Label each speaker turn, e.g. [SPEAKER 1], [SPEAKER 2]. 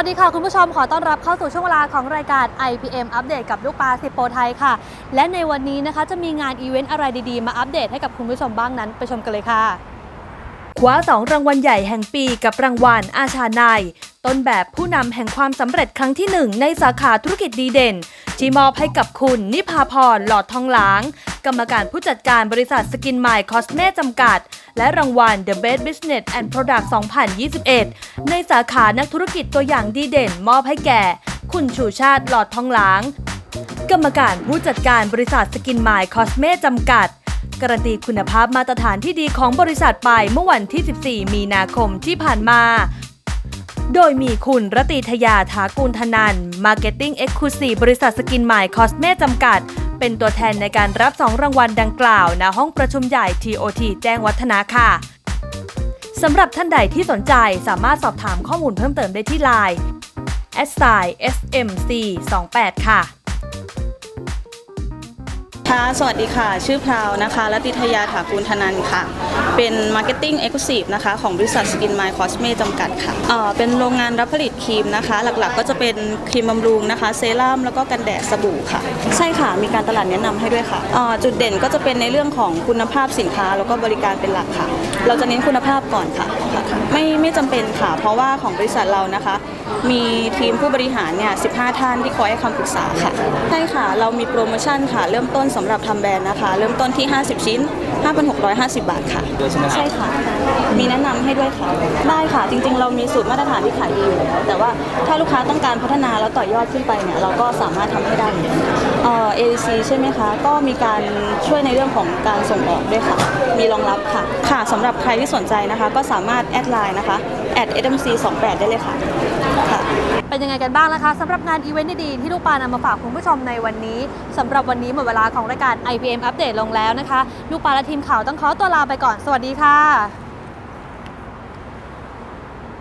[SPEAKER 1] ัสดีค่ะ คุณผู้ชมขอต้อนรับเข้าสู่ช่วงเวลาของรายการ IPM อัปเดตกับลูกปลาสิโปไทยค่ะ และในวันนี้นะคะจะมีงานอีเวนต์อะไรดีๆ มาอัปเดตให้กับคุณผู้ชมบ้างนั้น ไปชมกันเลยค่ะ คว้า 2 รางวัลใหญ่แห่งปีกับรางวัลอาชานายต้นแบบผู้นำแห่งความสำเร็จครั้งที่ 1 ในสาขาธุรกิจดีเด่น ที่มอบให้กับคุณนิพาพรหลอดทองหลาง กรรมการผู้จัดการบริษัทสกินไมล์คอสเมจำกัด และรางวัล The Best Business and Product 2021 ในสาขานักธุรกิจตัวอย่างดีเด่นมอบให้แก่ คุณชูชาติหลอดทองหลาง กรรมการผู้จัดการบริษัทสกินไมล์คอสเมจำกัด การันตีคุณภาพมาตรฐานที่ดีของบริษัทไปเมื่อวันที่ 14 มีนาคมที่ผ่านมาโดยมีคุณรตีทยาถากูลธนัน Marketing Exclusive บริษัทสกินไมล์คอสเมจำกัด เป็นตัวแทนในการรับ 2 รางวัลดังกล่าวณห้องประชุมใหญ่ TOT แจ้งวัฒนะค่ะสำหรับท่านใดที่สนใจสามารถสอบถามข้อมูลเพิ่มเติมได้ที่ไลน์ s i smc 28ค่ะ
[SPEAKER 2] ค่ะสวัสดีค่ะ ชื่อพราวนะคะรัติทยาถากูลธนันค่ะ เป็น Marketing Exclusive นะคะ ของบริษัท Skin My Cosme จำกัดค่ะเอ่อเป็นโรงงานรับผลิตครีมนะคะ หลักๆ ก็จะเป็นครีมบำรุงนะคะ เซรั่มแล้วก็กันแดดสบู่ค่ะ ใช่ค่ะ มีการตลาดแนะนำให้ด้วยค่ะเอ่อจุดเด่นก็จะเป็นในเรื่องของคุณภาพสินค้า แล้วก็บริการเป็นหลักค่ะ เราจะเน้นคุณภาพก่อนค่ะค่ะ ไม่ไม่จำเป็นค่ะ เพราะว่าของบริษัทเรานะคะ มีทีมผู้บริหารเนี่ย 15 ท่านที่คอยให้คำปรึกษาค่ะ ใช่ค่ะ เรามีโปรโมชั่นค่ะ เริ่มต้นสำหรับทำแบรนด์นะคะ เริ่มต้นที่ 50 ชิ้น 5,650 บาทค่ะ
[SPEAKER 3] ด้วยใช่ไหมครับ
[SPEAKER 2] ใช่ค่ะ มีแนะนำให้ด้วยค่ะ ได้ค่ะ จริง ๆ เรามีสูตรมาตรฐานที่ขายดีอยู่แล้ว แต่ว่าถ้าลูกค้าต้องการพัฒนาแล้วต่อยอดขึ้นไปเนี่ย เราก็สามารถทำให้ได้เหมือนกันเอ่อ AEC ใช่ไหมคะ ก็มีการช่วยในเรื่องของการส่งออกด้วยค่ะ มีรองรับค่ะ ค่ะสำหรับใครที่สนใจนะคะ ก็สามารถแอดไลน์นะคะ smc 28ได้เลยค่ะค่ะ
[SPEAKER 1] เป็นยังไงกันบ้างนะคะสำหรับงานอีเวนต์ดีๆที่ลูกปลานำมาฝากคุณผู้ชมในวันนี้สำหรับวันนี้หมดเวลาของรายการ IPM อัปเดตลงแล้วนะคะ ลูกปลาและทีมข่าวต้องขอตัวลาไปก่อนสวัสดีค่ะ